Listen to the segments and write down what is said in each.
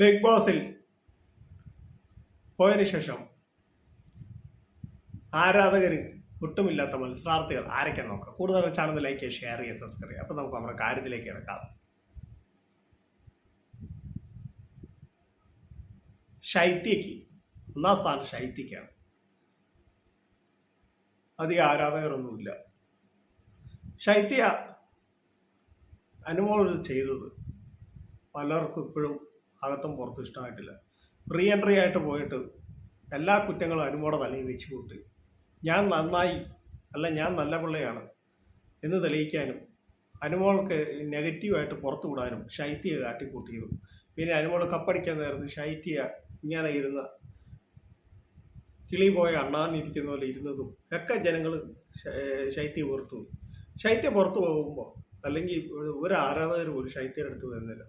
Big ബോസിൽ പോയതിനു ശേഷം ആരാധകർ ഒട്ടുമില്ലാത്ത മത്സരാർത്ഥികൾ ആരൊക്കെ നോക്കാം കൂടുതൽ ചാനൽ ലൈക്ക് ചെയ്യുക ഷെയർ ചെയ്യുക സബ്സ്ക്രൈബ് ചെയ്യുക അപ്പോൾ നമുക്ക് നമ്മുടെ കാര്യത്തിലേക്ക് കിടക്കാം. ശൈത്യക്ക് ഒന്നാം സ്ഥാനം ശൈത്യക്കാണ്. അധികം ആരാധകരൊന്നുമില്ല. ശൈത്യ അനുമോൾ ചെയ്തത് പലർക്കും ഇപ്പോഴും അകത്തും പുറത്തും ഇഷ്ടമായിട്ടില്ല. റീ എൻട്രി ആയിട്ട് പോയിട്ട് എല്ലാ കുറ്റങ്ങളും അനുമോടെ തലയിൽ വെച്ച് കൂട്ടി ഞാൻ നന്നായി അല്ല ഞാൻ നല്ല പിള്ളയാണ് എന്ന് തെളിയിക്കാനും അനുമോൾക്ക് നെഗറ്റീവായിട്ട് പുറത്തു വിടാനും ശൈത്യ കാട്ടിക്കൂട്ടിയതും. പിന്നെ അനുമോൾ കപ്പടിക്കാൻ നേരത്ത് ശൈത്യ ഇങ്ങനെ ഇരുന്ന കിളി പോയ അണ്ണാനിരിക്കുന്ന പോലെ ഇരുന്നതും ഒക്കെ ജനങ്ങൾ ശൈത്യ പുറത്തു ശൈത്യ പുറത്തു പോകുമ്പോൾ അല്ലെങ്കിൽ ഒരു ആരാധകർ പോലും ശൈത്യയുടെ അടുത്ത് വരുന്നില്ല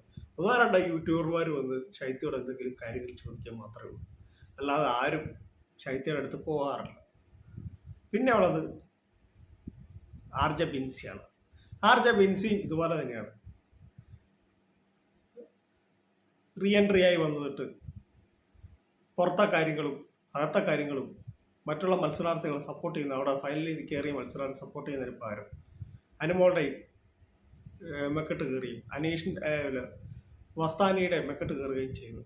രണ്ടോ യൂട്യൂബർമാർ വന്ന് ശൈത്യയോട് എന്തെങ്കിലും കാര്യങ്ങൾ ചോദിക്കാൻ മാത്രമേ ഉള്ളൂ. അല്ലാതെ ആരും ശൈത്യയുടെ അടുത്ത് പോകാറില്ല. പിന്നെ ഉള്ളത് ആർജ ബിൻസിയാണ്. ആർജ ബിൻസിയും ഇതുപോലെ തന്നെയാണ്. റീ എൻട്രി ആയി വന്നിട്ട് പുറത്തെ കാര്യങ്ങളും അകത്തെ കാര്യങ്ങളും മറ്റുള്ള മത്സരാർത്ഥികളെ സപ്പോർട്ട് ചെയ്യുന്ന അവിടെ ഫൈനലിൽ കയറിയ മത്സരാർത്ഥി സപ്പോർട്ട് ചെയ്യുന്നതിന് പകരം അനുമോളുടെയും മെക്കെട്ട് കയറി അനീഷിന്റെ വസ്താനിയുടെ മെക്കെട്ട് കയറുകയും ചെയ്തു.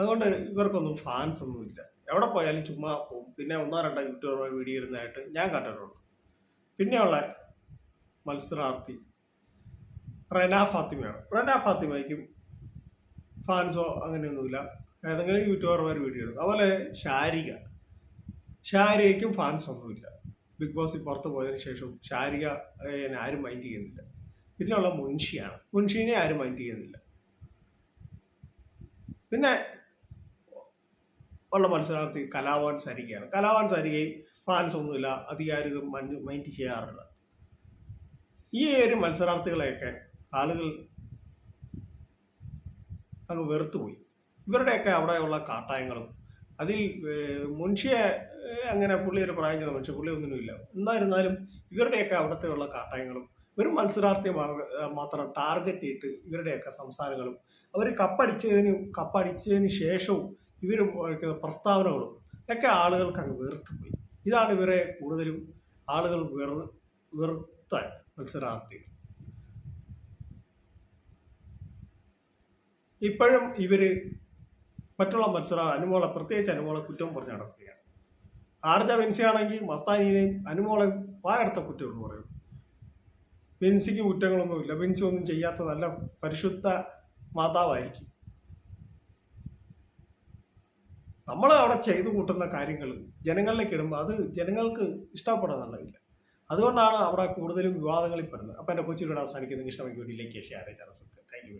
അതുകൊണ്ട് ഇവർക്കൊന്നും ഫാൻസ് ഒന്നുമില്ല എവിടെ പോയാലും ചുമ്മാ പോകും പിന്നെ ഒന്നോ രണ്ടോ യൂട്യൂബർ വീഡിയോ ഇടുന്നതായിട്ട് ഞാൻ കണ്ടിട്ടുള്ളൂ. പിന്നെയുള്ള മത്സരാർത്ഥി റെന ഫാത്തിമയാണ്. റെന ഫാത്തിമയ്ക്കും ഫാൻസോ അങ്ങനെയൊന്നുമില്ല. ഏതെങ്കിലും യൂട്യൂബർമാർ വീഡിയോ ഇടും. അതുപോലെ ഷാരിക ഷാരികയ്ക്കും ഫാൻസ് ഒന്നുമില്ല. ബിഗ് ബോസിൽ പുറത്ത് പോയതിനു ശേഷം ഷാരിക ആരും മൈൻഡ് ചെയ്യുന്നില്ല. പിന്നെയുള്ള മുൻഷിയാണ്. മുൻഷീനെ ആരും മൈൻഡ് ചെയ്യുന്നില്ല. പിന്നെ ഉള്ള മത്സരാർത്ഥി കലാവാൻ സരികയാണ് കലാവാൻ സരികയും ഫാൻസ് ഒന്നുമില്ല അധികാരികൾ മൈൻഡ് ചെയ്യാറില്ല. ഈ ഒരു മത്സരാർത്ഥികളെയൊക്കെ ആളുകൾ അങ്ങ് വെറുത്തുപോയി. ഇവരുടെയൊക്കെ അവിടെയുള്ള കാട്ടായങ്ങളും അതിൽ മുൻഷിയെ അങ്ങനെ പുള്ളി ഒരു പ്രായം ചെയ്ത മനുഷ്യ പുള്ളി ഒന്നിനുമില്ല. എന്നായിരുന്നാലും ഇവരുടെയൊക്കെ അവിടത്തെയുള്ള കാട്ടായങ്ങളും ഒരു മത്സരാർത്ഥിയെ മാത്രം ടാർഗറ്റ് ചെയ്തിട്ട് ഇവരുടെയൊക്കെ സംസാരങ്ങളും അവർ കപ്പടിച്ചതിന് കപ്പടിച്ചതിന് ശേഷവും ഇവർ പ്രസ്താവനകളും ഒക്കെ ആളുകൾക്ക് അങ്ങ് വെറുത്തുപോയി. ഇതാണ് ഇവരെ കൂടുതലും ആളുകൾ വെറു വെറുത്ത മത്സരാർത്ഥികൾ. ഇപ്പോഴും ഇവർ മറ്റുള്ള മത്സര അനുമോളെ പ്രത്യേകിച്ച് അനുമോളെ കുറ്റം പറഞ്ഞ് നടക്കുകയാണ്. ആർജ വെൻസിയാണെങ്കിൽ മസ്താനിനെയും അനുമോളെയും വായടുത്ത കുറ്റം എന്ന് പറയും ബെൻസിക്ക് കുറ്റങ്ങളൊന്നുമില്ല. ബെൻസി ഒന്നും ചെയ്യാത്ത നല്ല പരിശുദ്ധ മാതാവായിരിക്കും. നമ്മൾ അവിടെ ചെയ്തു കൂട്ടുന്ന കാര്യങ്ങൾ ജനങ്ങളിലേക്ക് ഇടുമ്പോൾ അത് ജനങ്ങൾക്ക് ഇഷ്ടപ്പെടാന്നുണ്ടാവില്ല. അതുകൊണ്ടാണ് അവിടെ കൂടുതലും വിവാദങ്ങളിൽ പെടുന്നത്. അപ്പം എന്റെ കൊച്ചിയുടെ അവസാനിക്കുന്ന. ഇഷ്ടമെങ്കിൽ വീട്ടിലേക്ക് ഷെയർ ചെയ്യാൻ താങ്ക് യു